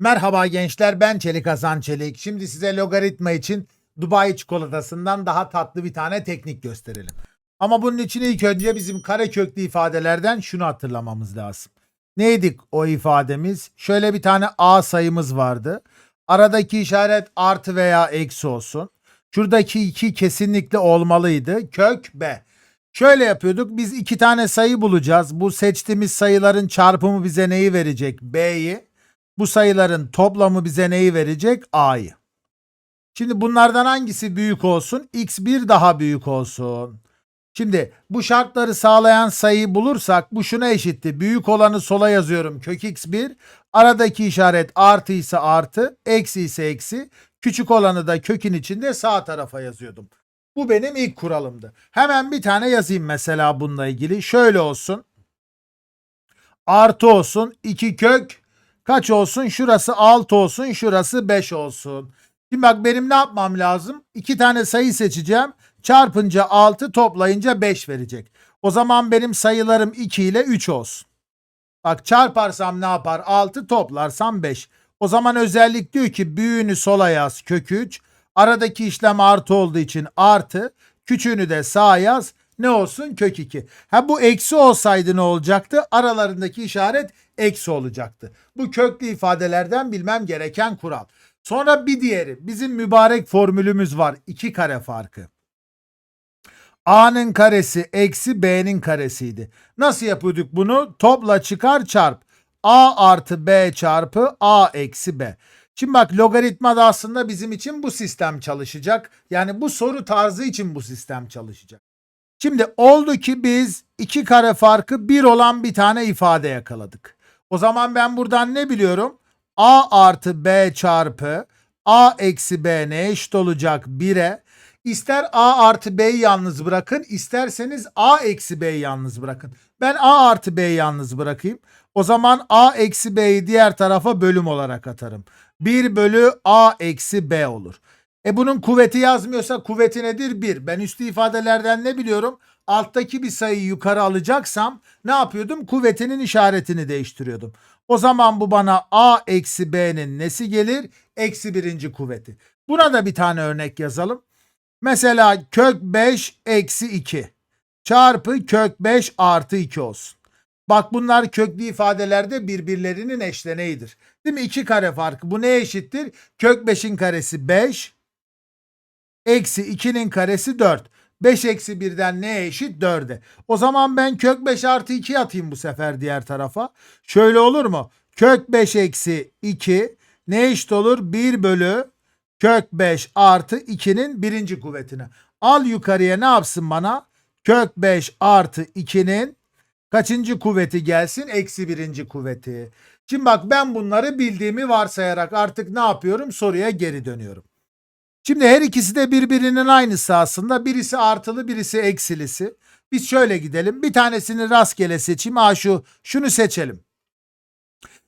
Merhaba gençler ben Çelik Hasan Çelik. Şimdi size logaritma için Dubai çikolatasından daha tatlı bir tane teknik gösterelim. Ama bunun için ilk önce bizim kare köklü ifadelerden şunu hatırlamamız lazım. Neydik o ifademiz? Şöyle bir tane A sayımız vardı. Aradaki işaret artı veya eksi olsun. Şuradaki 2 kesinlikle olmalıydı. Kök B. Şöyle yapıyorduk. Biz iki tane sayı bulacağız. Bu seçtiğimiz sayıların çarpımı bize neyi verecek? B'yi. Bu sayıların toplamı bize neyi verecek? A'yı. Şimdi bunlardan hangisi büyük olsun? X1 daha büyük olsun. Şimdi bu şartları sağlayan sayıyı bulursak bu şuna eşitti. Büyük olanı sola yazıyorum kök x1. Aradaki işaret artı ise artı, eksi ise eksi. Küçük olanı da kökün içinde sağ tarafa yazıyordum. Bu benim ilk kuralımdı. Hemen bir tane yazayım mesela bununla ilgili. Şöyle olsun. Artı olsun. 2 kök kaç olsun? Şurası 6 olsun. Şurası 5 olsun. Şimdi bak benim ne yapmam lazım? İki tane sayı seçeceğim. Çarpınca 6 toplayınca 5 verecek. O zaman benim sayılarım 2 ile 3 olsun. Bak çarparsam ne yapar? 6 toplarsam 5. O zaman özellik diyor ki büyüğünü sola yaz kök 3. Aradaki işlem artı olduğu için artı. Küçüğünü de sağa yaz. Ne olsun? Kök 2. Ha bu eksi olsaydı ne olacaktı? Aralarındaki işaret eksi olacaktı. Bu köklü ifadelerden bilmem gereken kural. Sonra bir diğeri bizim mübarek formülümüz var. 2 kare farkı. A'nın karesi eksi B'nin karesiydi. Nasıl yapıyorduk bunu? Topla çıkar çarp. A artı B çarpı A eksi B. Şimdi bak logaritmada aslında bizim için bu sistem çalışacak. Yani bu soru tarzı için bu sistem çalışacak. Şimdi oldu ki biz iki kare farkı bir olan bir tane ifade yakaladık. O zaman ben buradan ne biliyorum? A artı B çarpı A eksi B ne eşit olacak 1'e? İster A artı B'yi yalnız bırakın, isterseniz A eksi B'yi yalnız bırakın. Ben A artı B'yi yalnız bırakayım. O zaman A eksi B'yi diğer tarafa bölüm olarak atarım. 1 bölü A eksi B olur. E bunun kuvveti yazmıyorsa kuvveti nedir? 1. Ben üstü ifadelerden ne biliyorum? Alttaki bir sayıyı yukarı alacaksam ne yapıyordum? Kuvvetinin işaretini değiştiriyordum. O zaman bu bana A eksi B'nin nesi gelir? Eksi birinci kuvveti. Buna da bir tane örnek yazalım. Mesela kök 5 eksi 2 çarpı kök 5 artı 2 olsun. Bak bunlar köklü ifadelerde birbirlerinin eşleneğidir. Değil mi? 2 kare farkı. Bu neye eşittir? Kök 5'in karesi 5 eksi 2'nin karesi 4. 5 eksi 1'den neye eşit? 4'e. O zaman ben kök 5 artı 2 atayım bu sefer diğer tarafa. Şöyle olur mu? Kök 5 eksi 2 ne eşit olur? 1 bölü kök 5 artı 2'nin birinci kuvvetine. Al yukarıya ne yapsın bana? Kök 5 artı 2'nin kaçıncı kuvveti gelsin? Eksi birinci kuvveti. Şimdi bak ben bunları bildiğimi varsayarak artık ne yapıyorum? Soruya geri dönüyorum. Şimdi her ikisi de birbirinin aynısı aslında. Birisi artılı birisi eksilisi. Biz şöyle gidelim. Bir tanesini rastgele seçeyim. Aa şu şunu seçelim.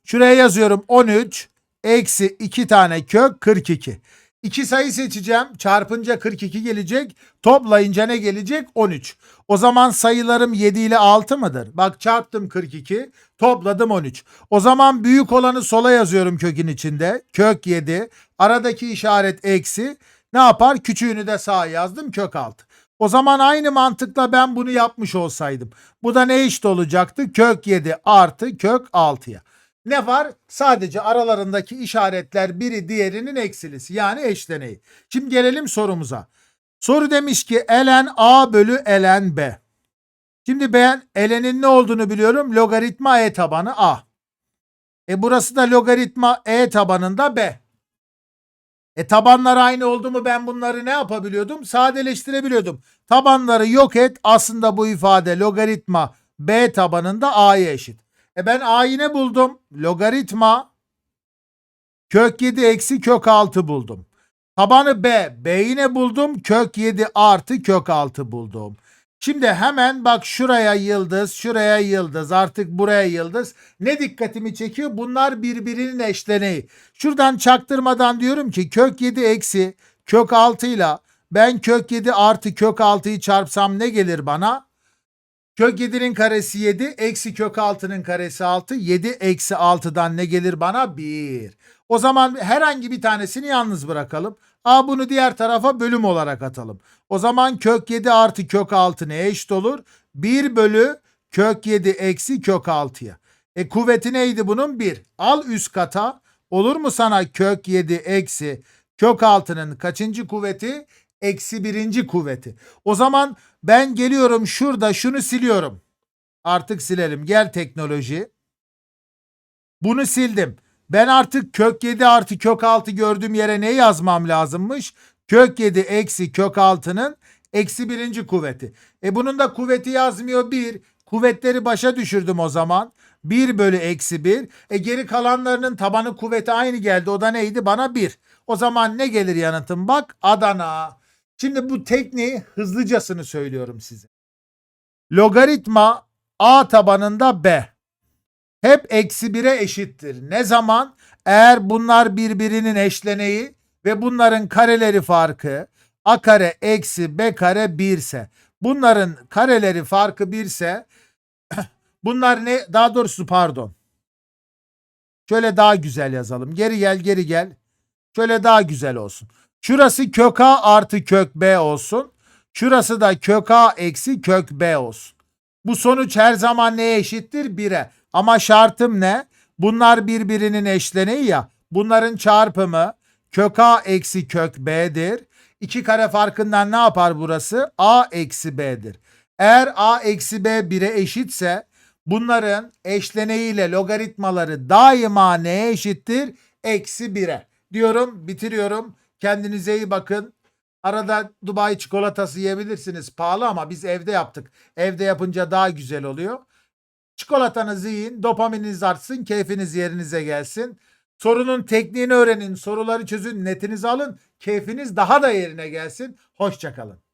Şuraya yazıyorum 13 eksi 2 tane kök 42. İki sayı seçeceğim. Çarpınca 42 gelecek. Toplayınca ne gelecek? 13. O zaman sayılarım 7 ile 6 mıdır? Bak çarptım 42. Topladım 13. O zaman büyük olanı sola yazıyorum kökün içinde. Kök 7. Aradaki işaret eksi. Ne yapar? Küçüğünü de sağa yazdım. Kök 6. O zaman aynı mantıkla ben bunu yapmış olsaydım. Bu da ne eşit olacaktı? Kök 7 artı kök 6'ya. Ne var? Sadece aralarındaki işaretler biri diğerinin eksilisi yani eşleneği. Şimdi gelelim sorumuza. Soru demiş ki ln a bölü ln b. Şimdi ben ln'in ne olduğunu biliyorum. Logaritma e tabanı a. E burası da logaritma e tabanında b. E tabanlar aynı oldu mu ben bunları ne yapabiliyordum? Sadeleştirebiliyordum. Tabanları yok et aslında bu ifade logaritma b tabanında a'ya eşit. E ben a'yı ne buldum? Logaritma kök 7 eksi kök 6 buldum. Tabanı b. B'yi ne buldum? Kök 7 artı kök 6 buldum. Şimdi hemen bak şuraya yıldız, şuraya yıldız, artık buraya yıldız. Ne dikkatimi çekiyor? Bunlar birbirinin eşleneği. Şuradan çaktırmadan diyorum ki kök 7 eksi kök 6 ile ben kök 7 artı kök 6'yı çarpsam ne gelir bana? Kök 7'nin karesi 7. Eksi kök 6'nın karesi 6. 7 eksi 6'dan ne gelir bana? 1. O zaman herhangi bir tanesini yalnız bırakalım. A bunu diğer tarafa bölüm olarak atalım. O zaman kök 7 artı kök 6 neye eşit olur? 1 bölü kök 7 eksi kök 6'ya. E kuvveti neydi bunun? 1. Al üst kata. Olur mu sana kök 7 eksi kök 6'nın kaçıncı kuvveti? Eksi birinci kuvveti. O zaman ben geliyorum şurada şunu siliyorum. Artık silelim. Gel teknoloji. Bunu sildim. Ben artık kök 7 artı kök 6 gördüğüm yere ne yazmam lazımmış? Kök 7 eksi kök 6'nın eksi birinci kuvveti. E bunun da kuvveti yazmıyor 1. Kuvvetleri başa düşürdüm o zaman. 1 bölü eksi 1. E geri kalanlarının tabanı kuvveti aynı geldi. O da neydi? Bana 1. O zaman ne gelir yanıtım? Bak Adana. Şimdi bu tekniği hızlıcasını söylüyorum size. Logaritma A tabanında B. Hep eksi 1'e eşittir. Ne zaman? Eğer bunlar birbirinin eşleneği ve bunların kareleri farkı A kare eksi B kare 1 ise bunların kareleri farkı 1 ise bunlar ne? Daha doğrusu pardon. Şöyle daha güzel yazalım. Geri gel geri gel. Şöyle daha güzel olsun. Şurası kök A artı kök B olsun. Şurası da kök A eksi kök B olsun. Bu sonuç her zaman neye eşittir? 1'e. Ama şartım ne? Bunlar birbirinin eşleniği ya. Bunların çarpımı kök A eksi kök B'dir. İki kare farkından ne yapar burası? A eksi B'dir. Eğer A eksi B 1'e eşitse bunların eşleneğiyle logaritmaları daima neye eşittir? Eksi 1'e. Diyorum bitiriyorum. Kendinize iyi bakın. Arada Dubai çikolatası yiyebilirsiniz. Pahalı ama biz evde yaptık. Evde yapınca daha güzel oluyor. Çikolatanızı yiyin, dopamininiz artsın, keyfiniz yerinize gelsin. Sorunun tekniğini öğrenin, soruları çözün, netinizi alın, keyfiniz daha da yerine gelsin. Hoşçakalın.